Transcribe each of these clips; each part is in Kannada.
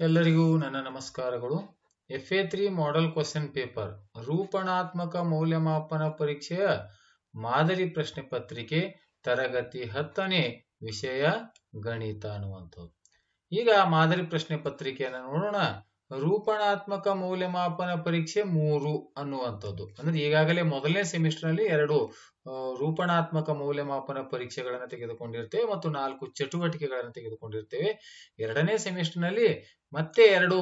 ಎಲ್ಲರಿಗೂ ನನ್ನ ನಮಸ್ಕಾರಗಳು. F A three model question paper ರೂಪಣಾತ್ಮಕ ಮೌಲ್ಯಮಾಪನ ಪರೀಕ್ಷೆಯ ಮಾದರಿ ಪ್ರಶ್ನೆ ಪತ್ರಿಕೆ, ತರಗತಿ ಹತ್ತನೇ ವಿಷಯ ಗಣಿತ ಅನ್ನುವಂಥದ್ದು. ಈಗ ಮಾದರಿ ಪ್ರಶ್ನೆ ಪತ್ರಿಕೆಯನ್ನು ನೋಡೋಣ. ರೂಪಣಾತ್ಮಕ ಮೌಲ್ಯಮಾಪನ ಪರೀಕ್ಷೆ ಮೂರು ಅನ್ನುವಂಥದ್ದು. ಅಂದ್ರೆ ಈಗಾಗಲೇ ಮೊದಲನೇ ಸೆಮಿಸ್ಟರ್ನಲ್ಲಿ ಎರಡು ರೂಪಣಾತ್ಮಕ ಮೌಲ್ಯಮಾಪನ ಪರೀಕ್ಷೆಗಳನ್ನು ತೆಗೆದುಕೊಂಡಿರ್ತೇವೆ ಮತ್ತು ನಾಲ್ಕು ಚಟುವಟಿಕೆಗಳನ್ನು ತೆಗೆದುಕೊಂಡಿರ್ತೇವೆ. ಎರಡನೇ ಸೆಮಿಸ್ಟರ್ನಲ್ಲಿ ಮತ್ತೆ ಎರಡು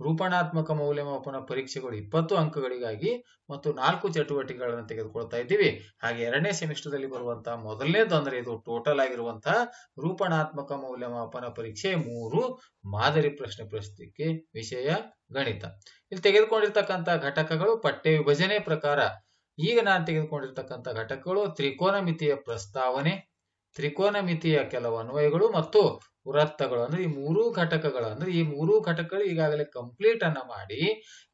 ರೂಪಣಾತ್ಮಕ ಮೌಲ್ಯಮಾಪನ ಪರೀಕ್ಷೆಗಳು ಇಪ್ಪತ್ತು ಅಂಕಗಳಿಗಾಗಿ ಮತ್ತು ನಾಲ್ಕು ಚಟುವಟಿಕೆಗಳನ್ನು ತೆಗೆದುಕೊಳ್ತಾ ಇದ್ದೀವಿ. ಹಾಗೆ ಎರಡನೇ ಸೆಮಿಸ್ಟರ್ದಲ್ಲಿ ಬರುವಂತಹ ಮೊದಲನೇ ತೊಂದರೆ ಇದು ಟೋಟಲ್ ಆಗಿರುವಂತಹ ರೂಪಣಾತ್ಮಕ ಮೌಲ್ಯಮಾಪನ ಪರೀಕ್ಷೆ ಮೂರು ಮಾದರಿ ಪ್ರಶ್ನೆ ಪತ್ರಿಕೆ ವಿಷಯ ಗಣಿತ. ಇಲ್ಲಿ ತೆಗೆದುಕೊಂಡಿರ್ತಕ್ಕಂಥ ಘಟಕಗಳು ಪಠ್ಯ ವಿಭಜನೆ ಪ್ರಕಾರ. ಈಗ ನಾನು ತೆಗೆದುಕೊಂಡಿರ್ತಕ್ಕಂಥ ಘಟಕಗಳು ತ್ರಿಕೋನಮಿತಿಯ ಪ್ರಸ್ತಾವನೆ ತ್ರಿಕೋನ ಮಿತಿಯ ಕೆಲವು ಅನ್ವಯಗಳು ಮತ್ತು ವೃತ್ತಗಳು ಅಂದ್ರೆ ಈ ಮೂರೂ ಘಟಕಗಳು ಅಂದ್ರೆ ಈ ಮೂರೂ ಘಟಕಗಳು ಈಗಾಗಲೇ ಕಂಪ್ಲೀಟ್ ಅನ್ನ ಮಾಡಿ,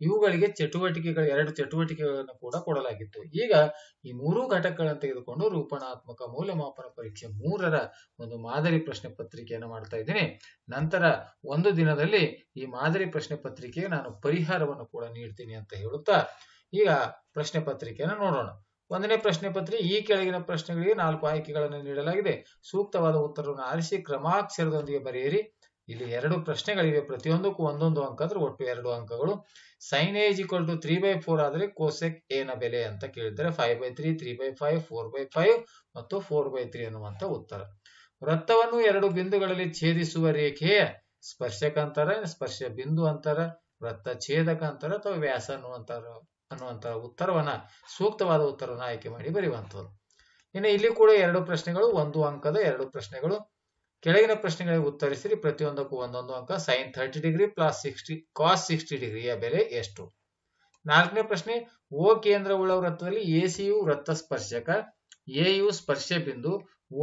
ಇವುಗಳಿಗೆ ಚಟುವಟಿಕೆಗಳು, ಎರಡು ಚಟುವಟಿಕೆಗಳನ್ನು ಕೂಡ ಕೊಡಲಾಗಿತ್ತು. ಈಗ ಈ ಮೂರೂ ಘಟಕಗಳನ್ನು ತೆಗೆದುಕೊಂಡು ರೂಪಣಾತ್ಮಕ ಮೌಲ್ಯಮಾಪನ ಪರೀಕ್ಷೆ ಮೂರರ ಒಂದು ಮಾದರಿ ಪ್ರಶ್ನೆ ಪತ್ರಿಕೆಯನ್ನು ಮಾಡ್ತಾ ಇದ್ದೀನಿ. ನಂತರ ಒಂದು ದಿನದಲ್ಲಿ ಈ ಮಾದರಿ ಪ್ರಶ್ನೆ ಪತ್ರಿಕೆಗೆ ನಾನು ಪರಿಹಾರವನ್ನು ಕೂಡ ನೀಡ್ತೀನಿ ಅಂತ ಹೇಳುತ್ತಾ, ಈಗ ಪ್ರಶ್ನೆ ಪತ್ರಿಕೆಯನ್ನು ನೋಡೋಣ. ಒಂದನೇ ಪ್ರಶ್ನೆ ಪತ್ರಿ, ಈ ಕೆಳಗಿನ ಪ್ರಶ್ನೆಗಳಿಗೆ ನಾಲ್ಕು ಆಯ್ಕೆಗಳನ್ನು ನೀಡಲಾಗಿದೆ. ಸೂಕ್ತವಾದ ಉತ್ತರವನ್ನು ಆರಿಸಿ ಕ್ರಮಾಕ್ಷರದೊಂದಿಗೆ ಬರೆಯಿರಿ. ಇಲ್ಲಿ ಎರಡು ಪ್ರಶ್ನೆಗಳಿವೆ. ಪ್ರತಿಯೊಂದಕ್ಕೂ ಒಂದೊಂದು ಅಂಕ ಅಂದ್ರೆ ಒಟ್ಟು ಎರಡು ಅಂಕಗಳು. Sin A equal to three by four ಆದ್ರೆ ಕೋಸೆಕ್ ಏನ ಬೆಲೆ ಅಂತ ಕೇಳಿದ್ದಾರೆ five by three three by five four by five ಮತ್ತು ಫೋರ್ ಬೈ ತ್ರೀ ಅನ್ನುವಂತ ಉತ್ತರ. ವೃತ್ತವನ್ನು ಎರಡು ಬಿಂದುಗಳಲ್ಲಿ ಛೇದಿಸುವ ರೇಖೆಯ ಸ್ಪರ್ಶಕ ಅಂತಾರ, ಸ್ಪರ್ಶ ಬಿಂದು ಅಂತಾರ, ವೃತ್ತ ಛೇದಕ ಅಂತಾರ ಅಥವಾ ವ್ಯಾಸ ಅನ್ನುವಂತರ ಅನ್ನುವಂತ ಉತ್ತರವನ್ನ, ಸೂಕ್ತವಾದ ಉತ್ತರವನ್ನು ಆಯ್ಕೆ ಮಾಡಿ ಬರೆಯುವಂಥದ್ದು. ಇನ್ನು ಇಲ್ಲಿ ಕೂಡ ಎರಡು ಪ್ರಶ್ನೆಗಳು, ಒಂದು ಅಂಕದ ಎರಡು ಪ್ರಶ್ನೆಗಳು. ಕೆಳಗಿನ ಪ್ರಶ್ನೆಗಳಿಗೆ ಉತ್ತರಿಸಿರಿ, ಪ್ರತಿಯೊಂದಕ್ಕೂ ಒಂದೊಂದು ಅಂಕ. Sin thirty degree plus sixty cos sixty ಡಿಗ್ರಿಯ ಬೆಲೆ ಎಷ್ಟು? ನಾಲ್ಕನೇ ಪ್ರಶ್ನೆ ಓ ಕೇಂದ್ರವುಳ್ಳ ವೃತ್ತದಲ್ಲಿ ಎಸಿಯು ವೃತ್ತ ಸ್ಪರ್ಶಕ ಎಯು ಸ್ಪರ್ಶ ಬಿಂದು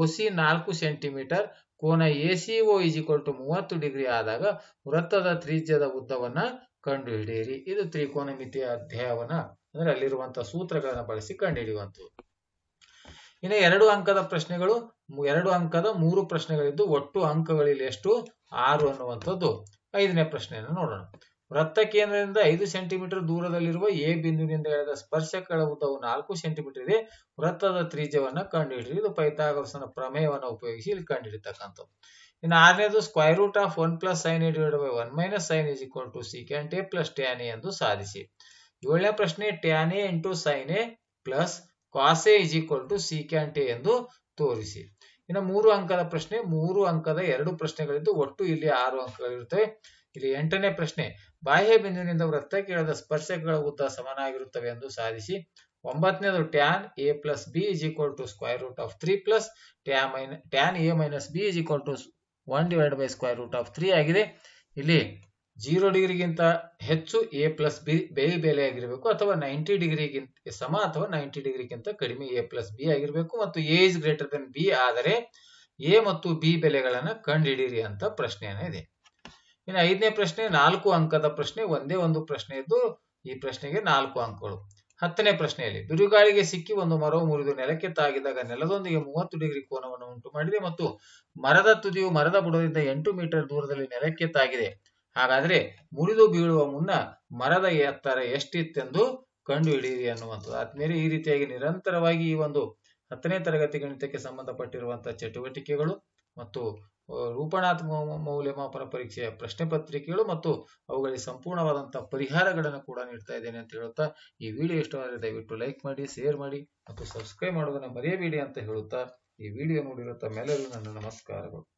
ಒಸಿ ನಾಲ್ಕು ಸೆಂಟಿಮೀಟರ್ ಕೋನ ಇಸ್ ಈಕ್ವಲ್ ಟು ಮೂವತ್ತು ಡಿಗ್ರಿ ಆದಾಗ ವೃತ್ತದ ತ್ರಿಜ್ಯದ ಉದ್ದವನ್ನ ಕಂಡುಹಿಡಿಯಿರಿ. ಇದು ತ್ರಿಕೋನಮಿತಿಯ ಅಧ್ಯಾಯವನ್ನ, ಅಂದ್ರೆ ಅಲ್ಲಿರುವಂತಹ ಸೂತ್ರಗಳನ್ನ ಬಳಸಿ ಕಂಡುಹಿಡಿಯುವಂಥದ್ದು. ಇನ್ನು ಎರಡು ಅಂಕದ ಪ್ರಶ್ನೆಗಳು ಎರಡು ಅಂಕದ ಮೂರು ಪ್ರಶ್ನೆಗಳಿದ್ದು ಒಟ್ಟು ಅಂಕಗಳಲ್ಲಿ ಎಷ್ಟು? ಆರು ಅನ್ನುವಂಥದ್ದು. ಐದನೇ ಪ್ರಶ್ನೆಯನ್ನು ನೋಡೋಣ. ವೃತ್ತ ಕೇಂದ್ರದಿಂದ ಐದು ಸೆಂಟಿಮೀಟರ್ ದೂರದಲ್ಲಿರುವ ಎ ಬಿಂದುವಿನಿಂದ ಎಳೆದ ಸ್ಪರ್ಶಕಗಳ ಉದ್ದವು ನಾಲ್ಕು ಸೆಂಟಿಮೀಟರ್ ಇದೆ. ವೃತ್ತದ ತ್ರಿಜ್ಯವನ್ನ ಕಂಡುಹಿಡಿಯಿರಿ ಇದು ಪೈಥಾಗರಸನ ಪ್ರಮೇಯವನ್ನ ಉಪಯೋಗಿಸಿ ಇಲ್ಲಿ ಕಂಡುಹಿಡಿತಕ್ಕಂಥದ್ದು ಇನ್ನು ಆರನೇದು square root of one plus sin divide by one minus sin is equal to secant A plus tan A ಎಂದು ಸಾಧಿಸಿ. ಏಳನೇ ಪ್ರಶ್ನೆ tan A into sin A plus cos A is equal to secant A ಎಂದು ತೋರಿಸಿ. ಇನ್ನು ಮೂರು ಅಂಕದ ಪ್ರಶ್ನೆ, ಮೂರು ಅಂಕದ ಎರಡು ಪ್ರಶ್ನೆಗಳಿದ್ದು ಒಟ್ಟು ಇಲ್ಲಿ ಆರು ಅಂಕಗಳಿರುತ್ತವೆ. ಇಲ್ಲಿ ಎಂಟನೇ ಪ್ರಶ್ನೆ, ಬಾಹ್ಯ ಬಿಂದುವಿನಿಂದ ವೃತ್ತಕ್ಕೆ ಎಳೆದ ಸ್ಪರ್ಶಗಳ ಉದ್ದ ಸಮನಾಗಿರುತ್ತವೆ ಎಂದು ಸಾಧಿಸಿ, ಒಂಬತ್ತನೇದು tan A plus B is equal to square root of three plus ಟ್ಯಾ ಮೈನ tan A minus B is equal to one divide by square root of three ಆಗಿದೆ. ಇಲ್ಲಿ ಜೀರೋ ಡಿಗ್ರಿಗಿಂತ ಹೆಚ್ಚು ಎ ಪ್ಲಸ್ ಬಿ ಬೇಲಿ ಬೆಲೆ ಆಗಿರಬೇಕು ಅಥವಾ ನೈಂಟಿ ಡಿಗ್ರಿಗಿಂತ ಸಮ ಅಥವಾ ನೈಂಟಿ ಡಿಗ್ರಿಗಿಂತ ಕಡಿಮೆ ಎ ಪ್ಲಸ್ ಬಿ ಆಗಿರಬೇಕು ಮತ್ತು A is greater than B ಆದರೆ ಎ ಮತ್ತು ಬಿ ಬೆಲೆಗಳನ್ನು ಕಂಡುಹಿಡಿಯಿರಿ ಅಂತ ಪ್ರಶ್ನೆಯನ್ನ ಇದೆ. ಇನ್ನು ಐದನೇ ಪ್ರಶ್ನೆ, ನಾಲ್ಕು ಅಂಕದ ಪ್ರಶ್ನೆ, ಒಂದೇ ಒಂದು ಪ್ರಶ್ನೆ ಇದ್ದು ಈ ಪ್ರಶ್ನೆಗೆ ನಾಲ್ಕು ಅಂಕಗಳು. ಹತ್ತನೇ ಪ್ರಶ್ನೆಯಲ್ಲಿ, ಬಿರುಗಾಳಿಗೆ ಸಿಕ್ಕಿ ಒಂದು ಮರವು ಮುರಿದು ನೆಲಕ್ಕೆ ತಾಗಿದಾಗ ನೆಲದೊಂದಿಗೆ ಮೂವತ್ತು ಡಿಗ್ರಿ ಕೋನವನ್ನು ಉಂಟು ಮಾಡಿದೆ ಮತ್ತು ಮರದ ತುದಿಯು ಮರದ ಬುಡದಿಂದ ಎಂಟು ಮೀಟರ್ ದೂರದಲ್ಲಿ ನೆಲಕ್ಕೆ ತಾಗಿದೆ. ಹಾಗಾದ್ರೆ ಮುರಿದು ಬೀಳುವ ಮುನ್ನ ಮರದ ಎತ್ತರ ಎಷ್ಟಿತ್ತೆಂದು ಕಂಡು ಹಿಡಿಯಿರಿ ಅನ್ನುವಂಥದ್ದು. ಆದ್ಮೇಲೆ ಈ ರೀತಿಯಾಗಿ ನಿರಂತರವಾಗಿ ಈ ಒಂದು ಹತ್ತನೇ ತರಗತಿ ಗಣಿತಕ್ಕೆ ಸಂಬಂಧಪಟ್ಟಿರುವಂತಹ ಚಟುವಟಿಕೆಗಳು ಮತ್ತು ಆ, ರೂಪಣಾತ್ಮಕ ಮೌ- ಮೌಲ್ಯಮಾಪನ ಪರೀಕ್ಷೆಯ ಪ್ರಶ್ನೆ ಪತ್ರಿಕೆಗಳು ಮತ್ತು ಅವುಗಳಿಗೆ ಸಂಪೂರ್ಣವಾದಂತಹ ಪರಿಹಾರಗಳನ್ನು ಕೂಡ ನೀಡ್ತಾ ಇದ್ದೇನೆ ಅಂತ ಹೇಳುತ್ತಾ ಈ ವಿಡಿಯೋ ಇಷ್ಟವಾದರೆ ದಯವಿಟ್ಟು ಲೈಕ್ ಮಾಡಿ ಶೇರ್ ಮಾಡಿ ಮತ್ತು ಸಬ್ಸ್ಕ್ರೈಬ್ ಮಾಡೋದನ್ನ ಮರೆಯಬೇಡಿ ಅಂತ ಹೇಳುತ್ತಾ ಈ ವಿಡಿಯೋ ನೋಡಿರೋ ಮೇಲೆ ನನ್ನ ನಮಸ್ಕಾರಗಳು.